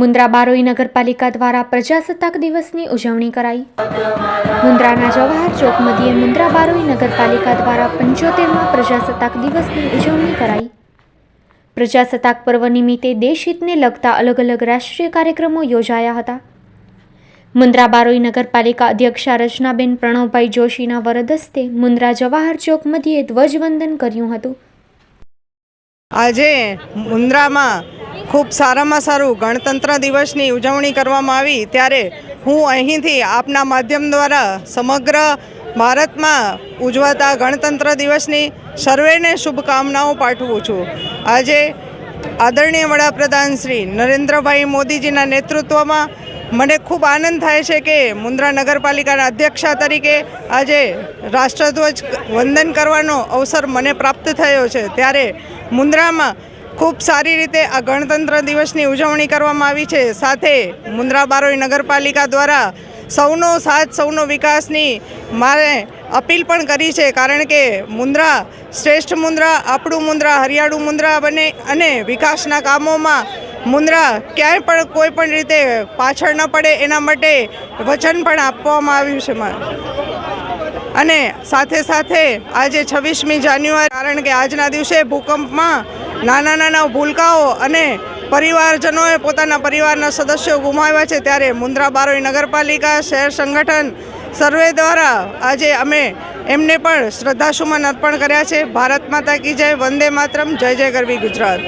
મુન્દ્રા બારોઈ નગરપાલિકા દ્વારા પ્રજાસત્તાક દિવસની ઉજવણી કરાઈ. મુન્દ્રાના જવાહર ચોક મધ્યે મુન્દ્રા બારોઈ નગરપાલિકા દ્વારા પંચોતેરમાં પ્રજાસત્તાક દિવસની ઉજવણી કરાઈ. પ્રજાસત્તાક પર્વ નિમિત્તે દેશહિતને લગતા અલગ અલગ રાષ્ટ્રીય કાર્યક્રમો યોજાયા હતા. મુન્દ્રા બારોઈ નગરપાલિકા અધ્યક્ષા રચનાબેન પ્રણવભાઈ જોશીના વરદસ્તે મુન્દ્રા જવાહર ચોક મધ્યે ધ્વજવંદન કર્યું હતું. આજે મુન્દ્રામાં ખૂબ સારામાં સારું ગણતંત્ર દિવસની ઉજવણી કરવામાં આવી. ત્યારે હું અહીંથી આપના માધ્યમ દ્વારા સમગ્ર ભારતમાં ઉજવાતા ગણતંત્ર દિવસની સર્વેને શુભકામનાઓ પાઠવું છું. આજે આદરણીય વડાપ્રધાન શ્રી નરેન્દ્રભાઈ મોદીજીના નેતૃત્વમાં મને ખૂબ આનંદ થાય છે કે મુન્દ્રા નગરપાલિકાના અધ્યક્ષા તરીકે આજે રાષ્ટ્રધ્વજ વંદન કરવાનો અવસર મને પ્રાપ્ત થયો છે. ત્યારે મુન્દ્રામાં ખૂબ સારી રીતે આ ગણતંત્ર દિવસની ઉજવણી કરવામાં આવી છે. સાથે મુન્દ્રા બારોઈ નગરપાલિકા દ્વારા સૌનો સાથ, સૌનો વિકાસની મારે અપીલ પણ કરી છે. કારણ કે મુન્દ્રા, શ્રેષ્ઠ મુન્દ્રા, આપણું મુન્દ્રા, હરિયાળું મુન્દ્રા બને અને વિકાસના કામોમાં મુન્દ્રા ક્યાંય પણ કોઈ પણ રીતે પાછળ ન પડે એના માટે વચન પણ આપવામાં આવ્યું છે અને સાથે સાથે આજે છવ્વીસમી જાન્યુઆરી, કારણ કે આજના દિવસે ભૂકંપમાં નાના નાના ભૂલકાઓ અને પરિવારજનોએ પોતાના પરિવારના સદસ્યો ગુમાવ્યા છે ત્યારે મુન્દ્રા બારોઈ નગરપાલિકા શહેર સંગઠન સર્વે દ્વારા આજે અમે એમને પણ શ્રદ્ધાસુમન અર્પણ કર્યા છે. ભારત માતા કી જય, વંદે માતરમ, જય જય ગરવી ગુજરાત.